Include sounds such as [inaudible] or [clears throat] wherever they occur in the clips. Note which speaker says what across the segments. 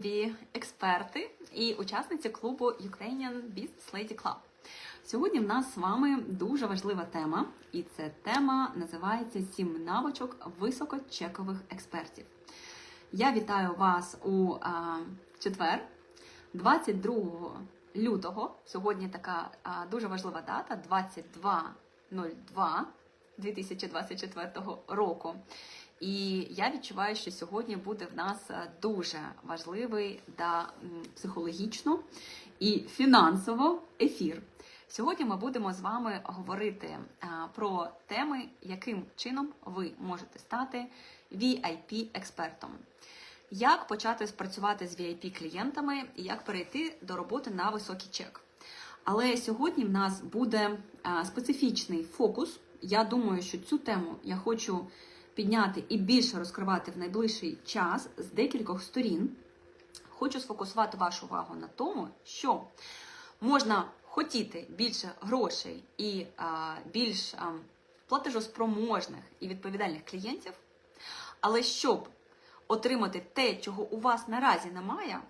Speaker 1: нові експерти і учасниці клубу Ukrainian Business Lady Club. Сьогодні в нас з вами дуже важлива тема, і ця тема називається Сім навичок високочекових експертів. Я вітаю вас у а, четвер, 22 лютого. Сьогодні така а, дуже важлива дата 22.02 2024 року. І я відчуваю, що сьогодні буде в нас е, дуже важливий да, психологічно і фінансово ефір. Сьогодні ми будемо з вами говорити е, про теми, яким чином ви можете стати VIP-експертом. Як почати спрацювати з VIP-клієнтами і як перейти до роботи на високий чек. Але сьогодні в нас буде е, специфічний фокус. Я думаю, що цю тему я хочу підняти і більше розкривати в найближчий час з декількох сторін. Хочу сфокусувати вашу увагу на тому, що можна хотіти більше грошей і а, більш а, платежоспроможних і відповідальних клієнтів, але щоб отримати те, чого у вас наразі немає,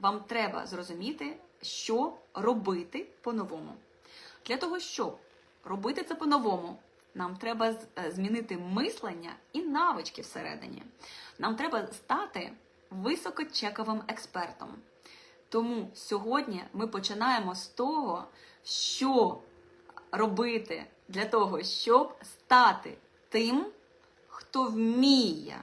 Speaker 1: вам треба зрозуміти, що робити по-новому. Для того, щоб робити це по-новому, нам треба е, змінити мислення і навички всередині. Нам треба стати високочековим експертом. Тому сьогодні ми починаємо з того, що робити для того, щоб стати тим, хто вміє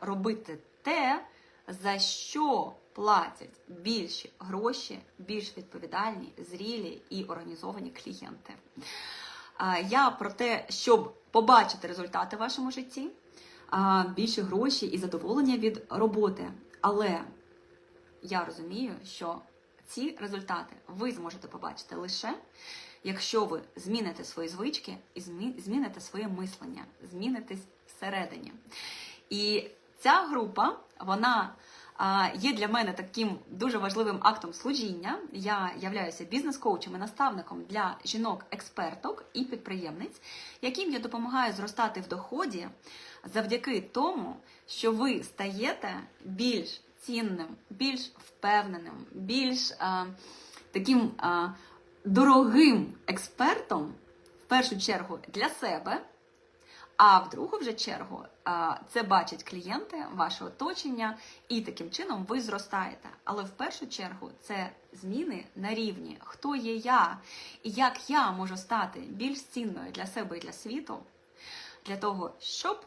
Speaker 1: робити те, за що платять більші гроші, більш відповідальні, зрілі і організовані клієнти. Я про те, щоб побачити результати в вашому житті, більше гроші і задоволення від роботи. Але я розумію, що ці результати ви зможете побачити лише, якщо ви зміните свої звички і змі- зміните своє мислення, змінитесь всередині. І ця група, вона є для мене таким дуже важливим актом служіння. Я являюся бізнес-коучем і наставником для жінок-експерток і підприємниць, яким я допомагаю зростати в доході завдяки тому, що ви стаєте більш цінним, більш впевненим, більш а, таким а, дорогим експертом, в першу чергу для себе. А в другу вже чергу це бачать клієнти, ваше оточення, і таким чином ви зростаєте. Але в першу чергу це зміни на рівні, хто є я, і як я можу стати більш цінною для себе і для світу, для того, щоб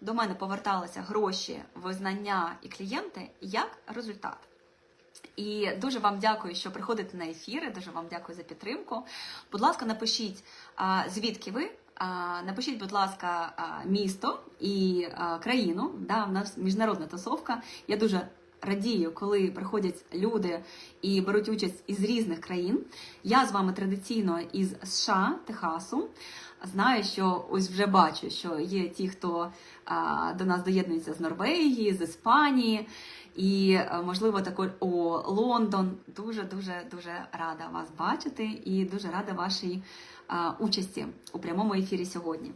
Speaker 1: до мене поверталися гроші, визнання і клієнти як результат. І дуже вам дякую, що приходите на ефіри. Дуже вам дякую за підтримку. Будь ласка, напишіть, звідки ви. Напишіть, будь ласка, місто і країну. Да, в нас міжнародна тусовка. Я дуже радію, коли приходять люди і беруть участь із різних країн. Я з вами традиційно із США, Техасу. Знаю, що ось вже бачу, що є ті, хто до нас доєднується з Норвегії, з Іспанії. І е, можливо також о Лондон. Дуже дуже дуже рада вас бачити і дуже рада вашій участі у прямому ефірі сьогодні.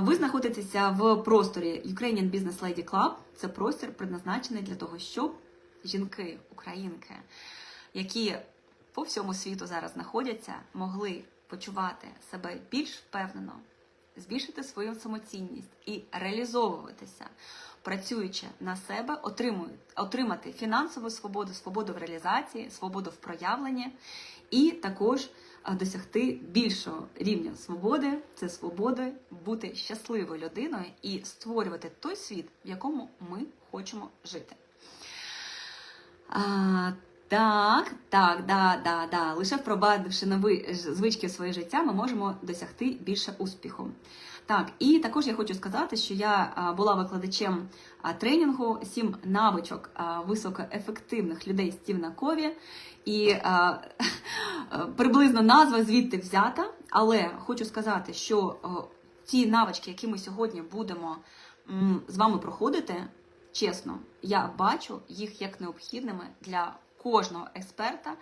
Speaker 1: Ви знаходитеся в просторі Ukrainian Business Lady Club. Це простір предназначений для того, щоб жінки, українки, які по всьому світу зараз знаходяться, могли почувати себе більш впевнено, збільшити свою самоцінність і реалізовуватися, працюючи на себе, отримати фінансову свободу, свободу в реалізації, свободу в проявленні, і також досягти більшого рівня свободи це свободи бути щасливою людиною і створювати той світ, в якому ми хочемо жити. А, так, так, да, да, да. Лише впровадивши нові звички в своє життя, ми можемо досягти більше успіху. Так, і також я хочу сказати, що я була викладачем тренінгу сім навичок високоефективних людей Стівена Кові. І а, [laughs] приблизно назва звідти взята. Але хочу сказати, що ті навички, які ми сьогодні будемо з вами проходити, чесно, я бачу їх як необхідними для кожного експерта.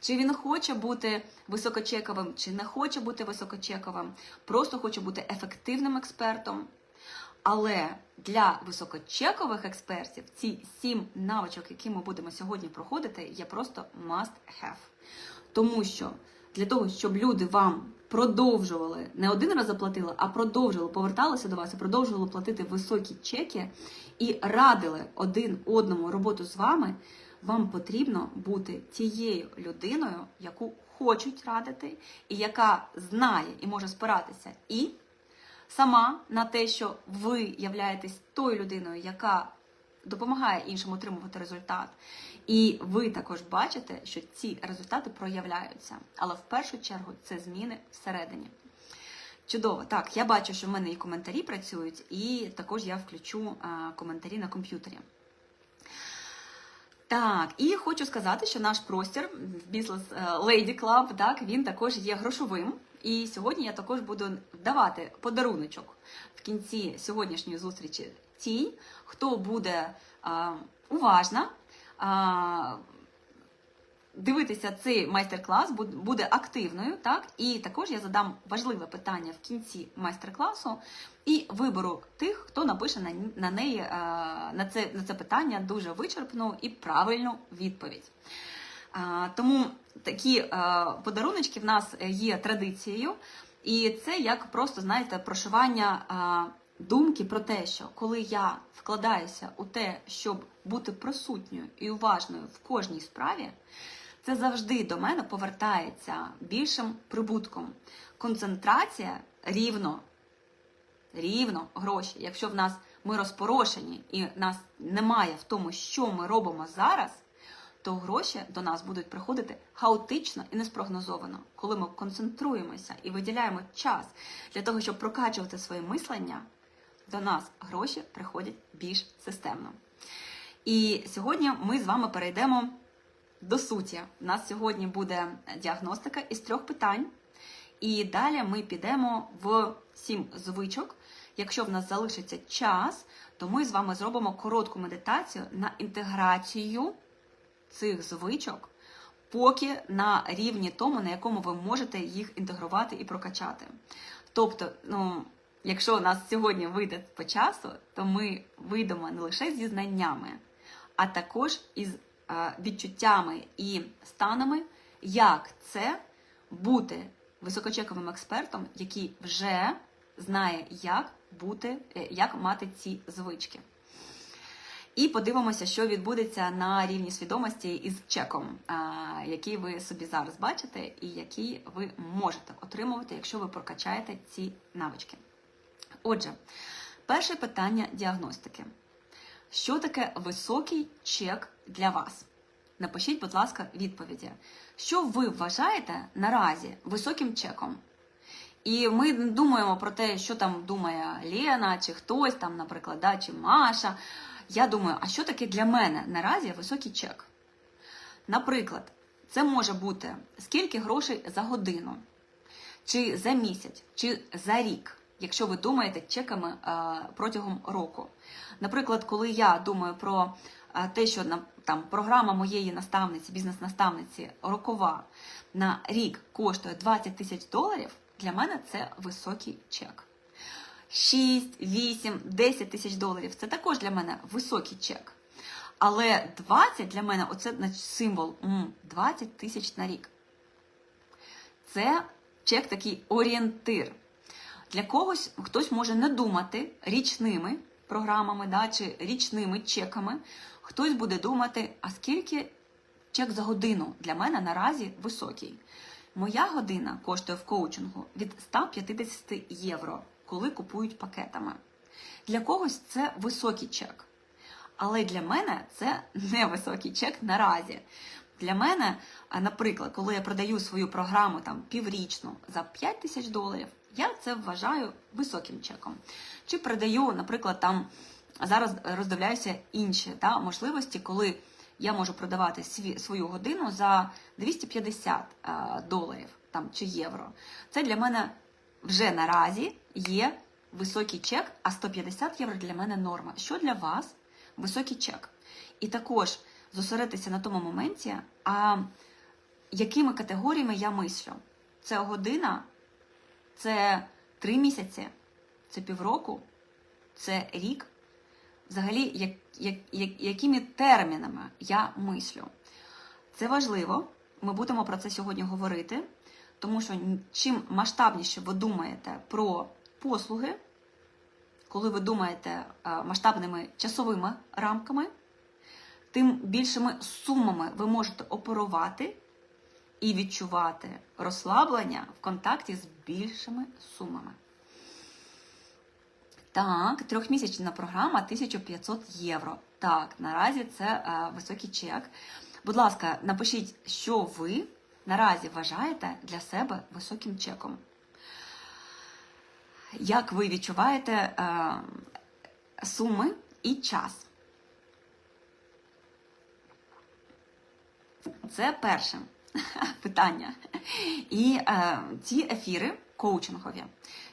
Speaker 1: Чи він хоче бути високочековим, чи не хоче бути високочековим, просто хоче бути ефективним експертом. Але для високочекових експертів ці сім навичок, які ми будемо сьогодні проходити, є просто must have. Тому що для того, щоб люди вам продовжували не один раз заплатили, а продовжували, поверталися до вас і продовжували платити високі чеки і радили один одному роботу з вами, вам потрібно бути тією людиною, яку хочуть радити, і яка знає і може спиратися і сама на те, що ви являєтесь тою людиною, яка допомагає іншим отримувати результат. І ви також бачите, що ці результати проявляються. Але в першу чергу це зміни всередині. Чудово, так, я бачу, що в мене і коментарі працюють, і також я включу а, коментарі на комп'ютері. Так, і хочу сказати, що наш простір бізнес Lady Club, так, він також є грошовим. І сьогодні я також буду давати подаруночок в кінці сьогоднішньої зустрічі тій, хто буде а, уважна. А, Дивитися цей майстер-клас буде активною, так і також я задам важливе питання в кінці майстер-класу і виберу тих, хто напише на, на неї е, на це на це питання дуже вичерпну і правильну відповідь. А, Тому такі е, подаруночки в нас є традицією, і це як просто знаєте прошивання е, думки про те, що коли я вкладаюся у те, щоб бути присутньою і уважною в кожній справі, це завжди до мене повертається більшим прибутком. Концентрація рівно, рівно гроші. Якщо в нас ми розпорошені і нас немає в тому, що ми робимо зараз, то гроші до нас будуть приходити хаотично і неспрогнозовано. Коли ми концентруємося і виділяємо час для того, щоб прокачувати своє мислення, до нас гроші приходять більш системно. І сьогодні ми з вами перейдемо до суті. У нас сьогодні буде діагностика із трьох питань. І далі ми підемо в сім звичок. Якщо в нас залишиться час, то ми з вами зробимо коротку медитацію на інтеграцію цих звичок, поки на рівні тому, на якому ви можете їх інтегрувати і прокачати. Тобто, ну, якщо у нас сьогодні вийде по часу, то ми вийдемо не лише зі знаннями, а також із відчуттями і станами, як це бути високочековим експертом, який вже знає, як бути, е, як мати ці звички. І подивимося, що відбудеться на рівні свідомості із чеком, який ви собі зараз бачите, і який ви можете отримувати, якщо ви прокачаєте ці навички. Отже, перше питання діагностики. Що таке високий чек для вас? Напишіть, будь ласка, відповіді. Що ви вважаєте наразі високим чеком? І ми думаємо про те, що там думає Лена, чи хтось там, наприклад, да, чи Маша. Я думаю, а що таке для мене наразі високий чек? Наприклад, це може бути скільки грошей за годину, чи за місяць, чи за рік, якщо ви думаєте чеками е, протягом року. Наприклад, коли я думаю про е, те, що там програма моєї наставниці, бізнес-наставниці рокова на рік коштує 20 тисяч доларів, для мене це високий чек. 6, 8, 10 тисяч доларів це також для мене високий чек. Але 20 для мене оце символ 20 тисяч на рік. Це чек такий орієнтир. Для когось хтось може не думати річними програмами да, чи річними чеками. Хтось буде думати, а скільки чек за годину для мене наразі високий. Моя година коштує в коучингу від 150 євро, коли купують пакетами. Для когось це високий чек. Але для мене це не високий чек наразі. Для мене, наприклад, коли я продаю свою програму там піврічну за 5 тисяч доларів, я це вважаю високим чеком. Чи продаю, наприклад, там зараз роздивляюся інші та, можливості, коли я можу продавати свою годину за 250 е, доларів там, чи євро. Це для мене вже наразі є високий чек, а 150 євро для мене норма. Що для вас високий чек? І також зосередитися на тому моменті, а якими категоріями я мислю. Це година, це три місяці, це півроку, це рік, взагалі, як, як, як, якими термінами я мислю. Це важливо. Ми будемо про це сьогодні говорити, тому що чим масштабніше ви думаєте про послуги, коли ви думаєте масштабними часовими рамками, тим більшими сумами ви можете оперувати і відчувати розслаблення в контакті з більшими сумами. Так, трьохмісячна програма 1500 євро. Так, наразі це е, високий чек. Будь ласка, напишіть, що ви наразі вважаєте для себе високим чеком. Як ви відчуваєте е, суми і час? Це перше [laughs] питання. І е, ці ефіри коучингові.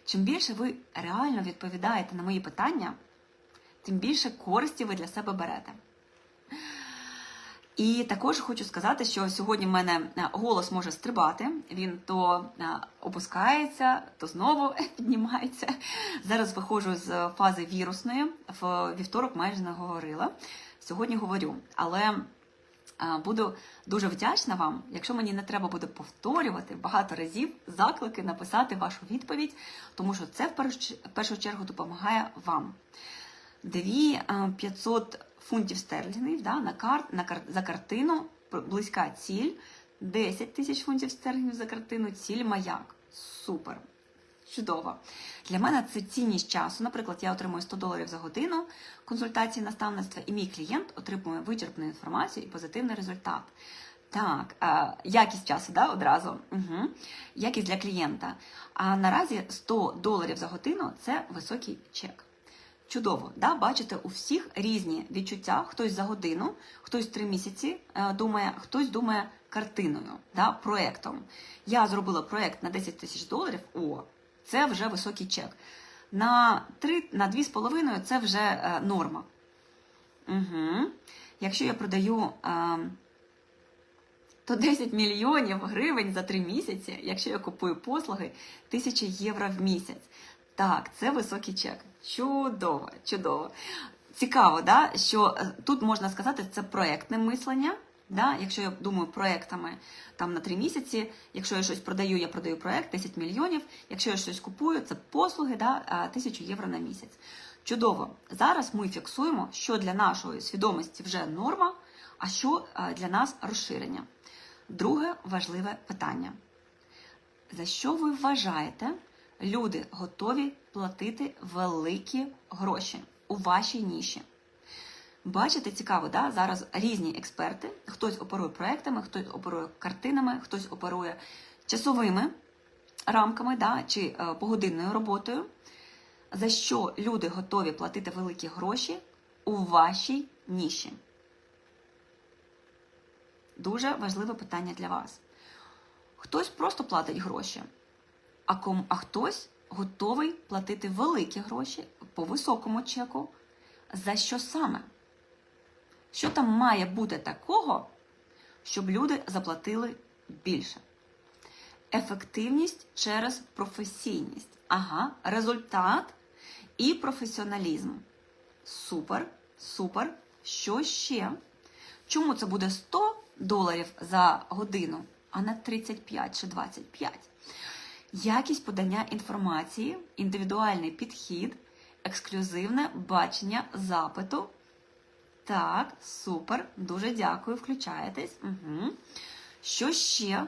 Speaker 1: Чим більше ви реально відповідаєте на мої питання, тим більше користі ви для себе берете. І також хочу сказати, що сьогодні в мене е, голос може стрибати, він то е, опускається, то знову [laughs] піднімається. Зараз виходжу з фази вірусної, в вівторок майже не говорила. Сьогодні говорю, але буду дуже вдячна вам, якщо мені не треба буде повторювати багато разів заклики написати вашу відповідь, тому що це в першу чергу допомагає вам. 2500 фунтів стерлінгів да, на карт, на кар, за картину, близька ціль, 10 тисяч фунтів стерлінгів за картину, ціль маяк. Супер. Чудово. Для мене це цінність часу. Наприклад, я отримую 100 доларів за годину консультації наставництва, і мій клієнт отримує вичерпну інформацію і позитивний результат. Так, якість часу, да, одразу. Угу. Якість для клієнта. А наразі 100 доларів за годину це високий чек. Чудово, да? бачите, у всіх різні відчуття. Хтось за годину, хтось три місяці е, думає, хтось думає картиною, да? проєктом. Я зробила проєкт на 10 тисяч доларів. О, це вже високий чек. На 3, на 2,5 це вже е, норма. Угу. Якщо я продаю. Е, то 10 мільйонів гривень за 3 місяці, якщо я купую послуги, 1000 євро в місяць. Так, це високий чек. Чудово, чудово. Цікаво, да? що е, тут можна сказати, це проєктне мислення. Да? Якщо я думаю проєктами там на 3 місяці, якщо я щось продаю, я продаю проєкт 10 мільйонів. Якщо я щось купую, це послуги да, 1000 євро на місяць. Чудово. Зараз ми фіксуємо, що для нашої свідомості вже норма, а що для нас розширення. Друге важливе питання. За що ви вважаєте? люди готові платити великі гроші у вашій ніші. Бачите, цікаво, да? зараз різні експерти. Хтось оперує проектами, хтось оперує картинами, хтось оперує часовими рамками да? чи е, погодинною роботою. За що люди готові платити великі гроші у вашій ніші? Дуже важливе питання для вас. Хтось просто платить гроші а ком, а хтось готовий платити великі гроші по високому чеку. За що саме? Що там має бути такого, щоб люди заплатили більше? Ефективність через професійність. Ага, результат і професіоналізм. Супер, супер. Що ще? Чому це буде 100 доларів за годину, а не 35 чи 25? якість подання інформації, індивідуальний підхід, ексклюзивне бачення запиту. Так, супер, дуже дякую, включаєтесь. Угу. Що ще?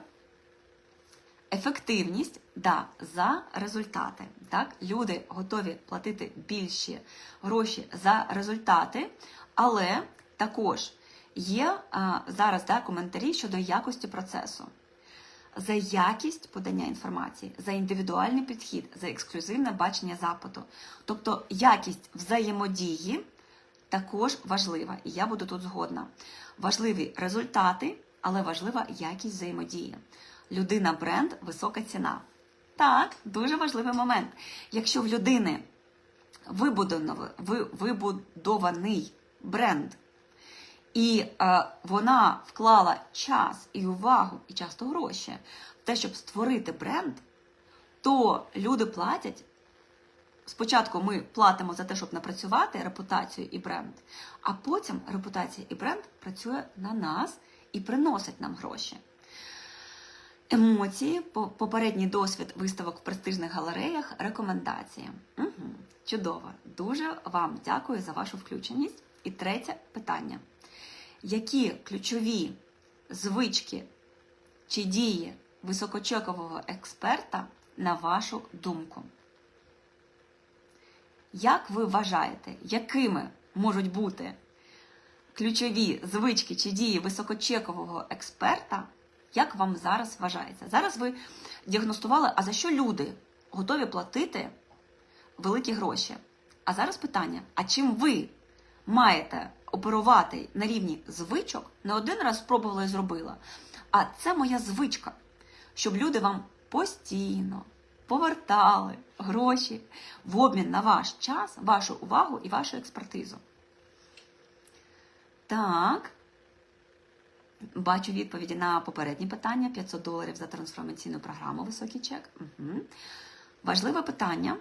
Speaker 1: Ефективність да, за результати. Так, Люди готові платити більші гроші за результати, але також є а, зараз да, коментарі щодо якості процесу за якість подання інформації, за індивідуальний підхід, за ексклюзивне бачення запиту. Тобто якість взаємодії також важлива, і я буду тут згодна. Важливі результати, але важлива якість взаємодії. Людина бренд, висока ціна. Так, дуже важливий момент. Якщо в людини вибудований бренд, і е, вона вклала час і увагу, і часто гроші в те, щоб створити бренд, то люди платять спочатку ми платимо за те, щоб напрацювати репутацію і бренд, а потім репутація і бренд працює на нас і приносить нам гроші. Емоції, попередній досвід виставок в престижних галереях, рекомендації. Угу. Чудово. Дуже вам дякую за вашу включеність. І третє питання: які ключові звички чи дії високочекового експерта на вашу думку? Як ви вважаєте, якими можуть бути ключові звички чи дії високочекового експерта, як вам зараз вважається? Зараз ви діагностували, а за що люди готові платити великі гроші? А зараз питання: а чим ви маєте оперувати на рівні звичок? Не один раз спробувала і зробила. А це моя звичка, щоб люди вам постійно повертали гроші в обмін на ваш час, вашу увагу і вашу експертизу. Так. Бачу відповіді на попередні питання: 500 доларів за трансформаційну програму Високий чек. Угу. Важливе питання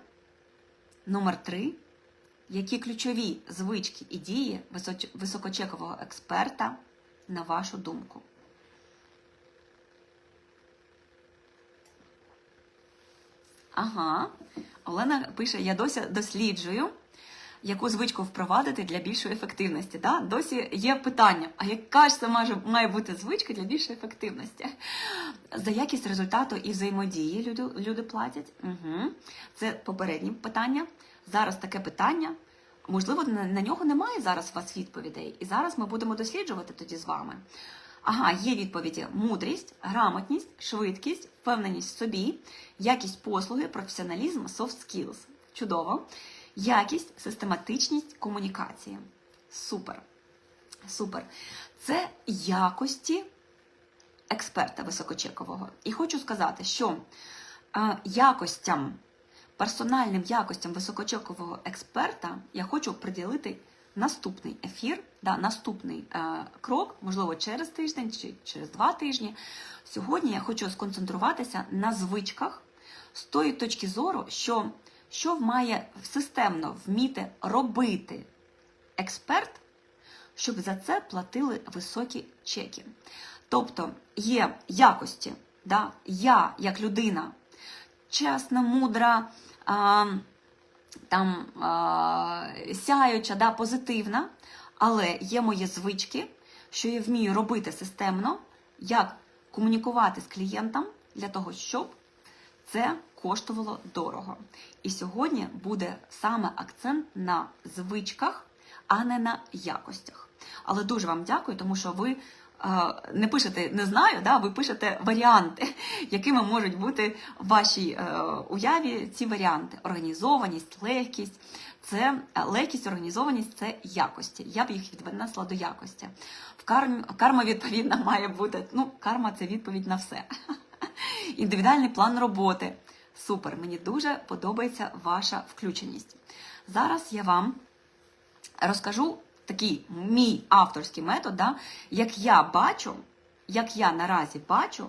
Speaker 1: номер 3. Які ключові звички і дії високочекового експерта, на вашу думку? Ага. Олена пише: я досі досліджую, яку звичку впровадити для більшої ефективності. Да? Досі є питання: а яка ж це має, бути звичка для більшої ефективності? За якість результату і взаємодії люди, люди платять. Угу. Це попереднє питання. Зараз таке питання. Можливо, на нього немає зараз у вас відповідей. І зараз ми будемо досліджувати тоді з вами. Ага, є відповіді: мудрість, грамотність, швидкість, впевненість в собі, якість послуги, професіоналізм, soft skills. Чудово. Якість, систематичність комунікації. Супер. Супер. Це якості експерта високочекового. І хочу сказати, що е, якостям, персональним якостям високочекового експерта я хочу приділити наступний ефір, да, наступний е, крок, можливо, через тиждень чи через два тижні. Сьогодні я хочу сконцентруватися на звичках з тої точки зору, що, що має системно вміти робити експерт, щоб за це платили високі чеки. Тобто є якості, да, я як людина чесна, мудра, а, там а, сяюча, да, позитивна, але є мої звички, що я вмію робити системно, як комунікувати з клієнтом для того, щоб це коштувало дорого. І сьогодні буде саме акцент на звичках, а не на якостях. Але дуже вам дякую, тому що ви е, не пишете не знаю, да, ви пишете варіанти, [laughs] якими можуть бути в вашій е, уяві ці варіанти: організованість, легкість. Це е, легкість, організованість це якості. Я б їх віднесла до якості. В кармі карма відповідна має бути. Ну, карма це відповідь на все. [laughs] Індивідуальний план роботи. Супер, мені дуже подобається ваша включеність. Зараз я вам розкажу такий мій авторський метод, да, як я бачу, як я наразі бачу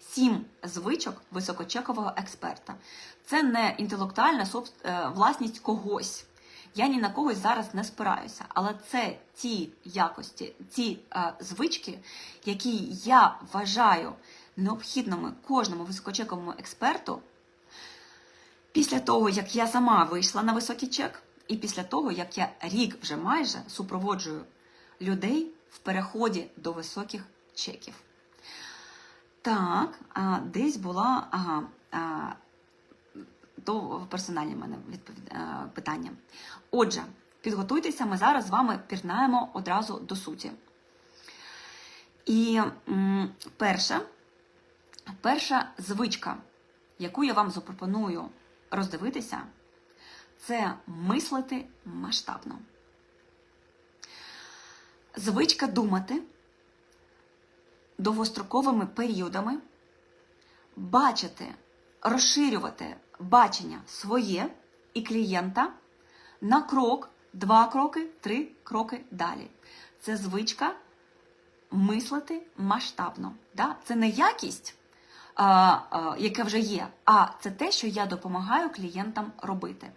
Speaker 1: сім звичок високочекового експерта. Це не інтелектуальна е, власність когось. Я ні на когось зараз не спираюся, але це ті якості, ті е, звички, які я вважаю необхідними кожному високочековому експерту після того, як я сама вийшла на високий чек, і після того, як я рік вже майже супроводжую людей в переході до високих чеків. Так, а, десь була ага, а, то персональні мене відповід, питання. Отже, підготуйтеся, ми зараз з вами пірнаємо одразу до суті. І перша, перша звичка, яку я вам запропоную роздивитися, це мислити масштабно. Звичка думати довгостроковими періодами, бачити, розширювати бачення своє і клієнта на крок, два кроки, три кроки далі. Це звичка мислити масштабно. Да? Це не якість, а, а, яка вже є, а це те, що я допомагаю клієнтам робити.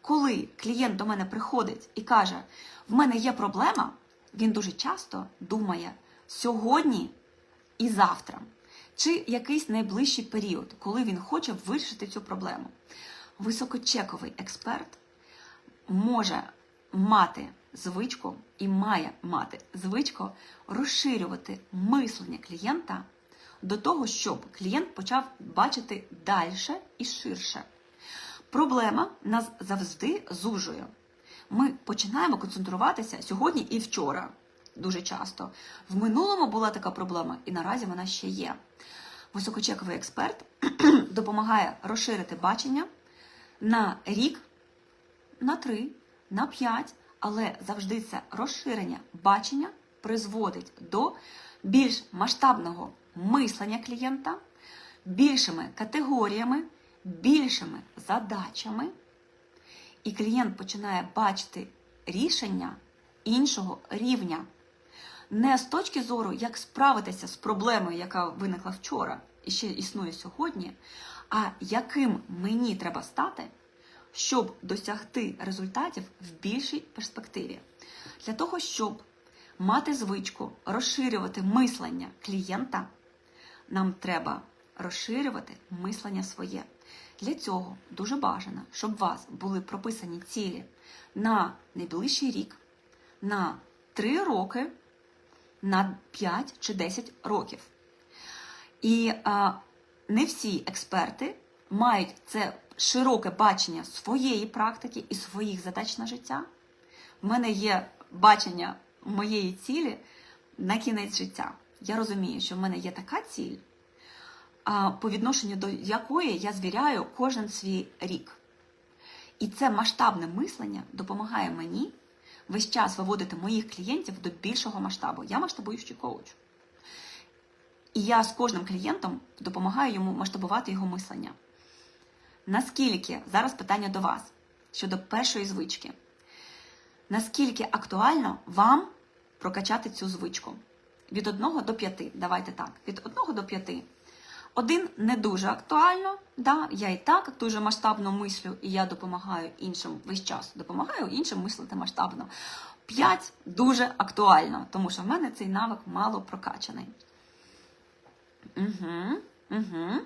Speaker 1: коли клієнт до мене приходить і каже, в мене є проблема, він дуже часто думає сьогодні і завтра, чи якийсь найближчий період, коли він хоче вирішити цю проблему. Високочековий експерт може мати звичку і має мати звичку розширювати мислення клієнта до того, щоб клієнт почав бачити далі і ширше. Проблема нас завжди зужує. Ми починаємо концентруватися сьогодні і вчора дуже часто. В минулому була така проблема, і наразі вона ще є. Високочековий експерт [clears throat] допомагає розширити бачення на рік, на три, на п'ять, але завжди це розширення бачення призводить до більш масштабного мислення клієнта, більшими категоріями, більшими задачами, і клієнт починає бачити рішення іншого рівня. Не з точки зору, як справитися з проблемою, яка виникла вчора і ще існує сьогодні, а яким мені треба стати, щоб досягти результатів в більшій перспективі. Для того, щоб мати звичку розширювати мислення клієнта, нам треба розширювати мислення своє. Для цього дуже бажано, щоб у вас були прописані цілі на найближчий рік, на 3 роки, на 5 чи 10 років. І а, не всі експерти мають це широке бачення своєї практики і своїх задач на життя. В мене є бачення моєї цілі на кінець життя. Я розумію, що в мене є така ціль, по відношенню до якої я звіряю кожен свій рік. І це масштабне мислення допомагає мені весь час виводити моїх клієнтів до більшого масштабу. Я масштабуючий коуч. І я з кожним клієнтом допомагаю йому масштабувати його мислення. Наскільки зараз питання до вас щодо першої звички? Наскільки актуально вам прокачати цю звичку? Від 1 до 5. Давайте так. Від 1 до 5. Один не дуже актуально, да, я і так дуже масштабно мислю, і я допомагаю іншим весь час. Допомагаю іншим мислити масштабно. П'ять дуже актуально, тому що в мене цей навик мало прокачаний. Угу, угу.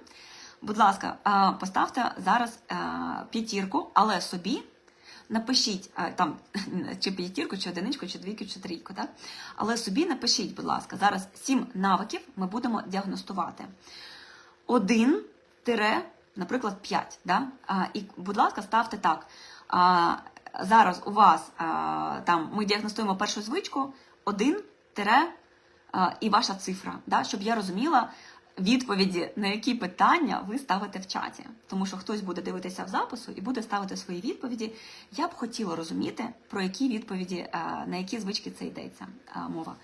Speaker 1: Будь ласка, поставте зараз п'ятірку, але собі напишіть там [laughs] чи п'ятірку, чи одиничку, чи двійку, чи трійку. Так? Але собі напишіть, будь ласка, зараз сім навиків ми будемо діагностувати. Один тире, наприклад, 5. Да? А, і, будь ласка, ставте так. А, зараз у вас а, там ми діагностуємо першу звичку, один тире а, і ваша цифра, да? щоб я розуміла відповіді, на які питання ви ставите в чаті. Тому що хтось буде дивитися в запису і буде ставити свої відповіді. Я б хотіла розуміти, про які відповіді, а, на які звички це йдеться а, мова.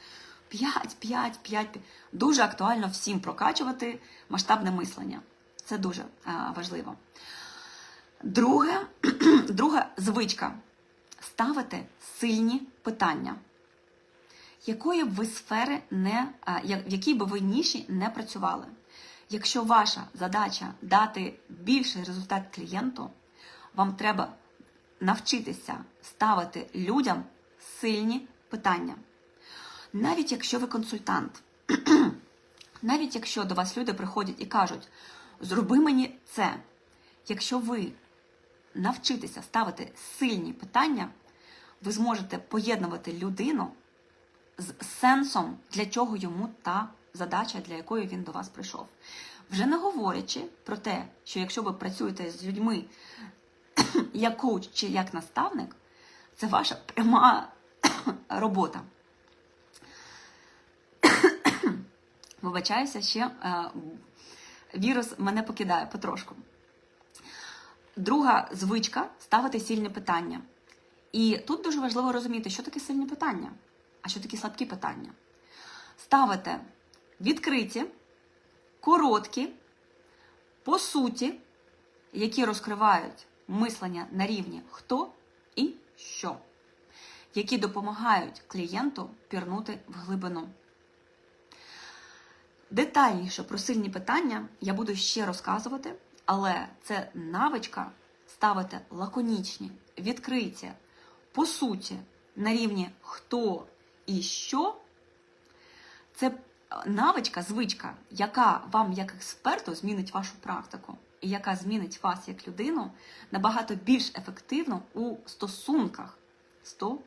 Speaker 1: 5, 5, 5. Дуже актуально всім прокачувати масштабне мислення. Це дуже а, важливо. Друге, [clears throat] друга звичка ставити сильні питання. Якої б ви сфери не, в якій би ви ніші не працювали? Якщо ваша задача дати більший результат клієнту, вам треба навчитися ставити людям сильні питання. Навіть якщо ви консультант, [clears throat] навіть якщо до вас люди приходять і кажуть, зроби мені це, якщо ви навчитеся ставити сильні питання, ви зможете поєднувати людину з сенсом, для чого йому та задача, для якої він до вас прийшов. Вже не говорячи про те, що якщо ви працюєте з людьми [clears throat] як коуч чи як наставник, це ваша пряма [clears throat] робота. Вибачаюся, ще е, вірус мене покидає потрошку. Друга звичка ставити сильні питання. І тут дуже важливо розуміти, що таке сильні питання, а що такі слабкі питання. Ставити відкриті, короткі, по суті, які розкривають мислення на рівні хто і що, які допомагають клієнту пірнути в глибину. Детальніше про сильні питання я буду ще розказувати, але це навичка ставити лаконічні, відкриті по суті на рівні хто і що, це навичка, звичка, яка вам як експерту змінить вашу практику, і яка змінить вас як людину набагато більш ефективно у стосунках 100%.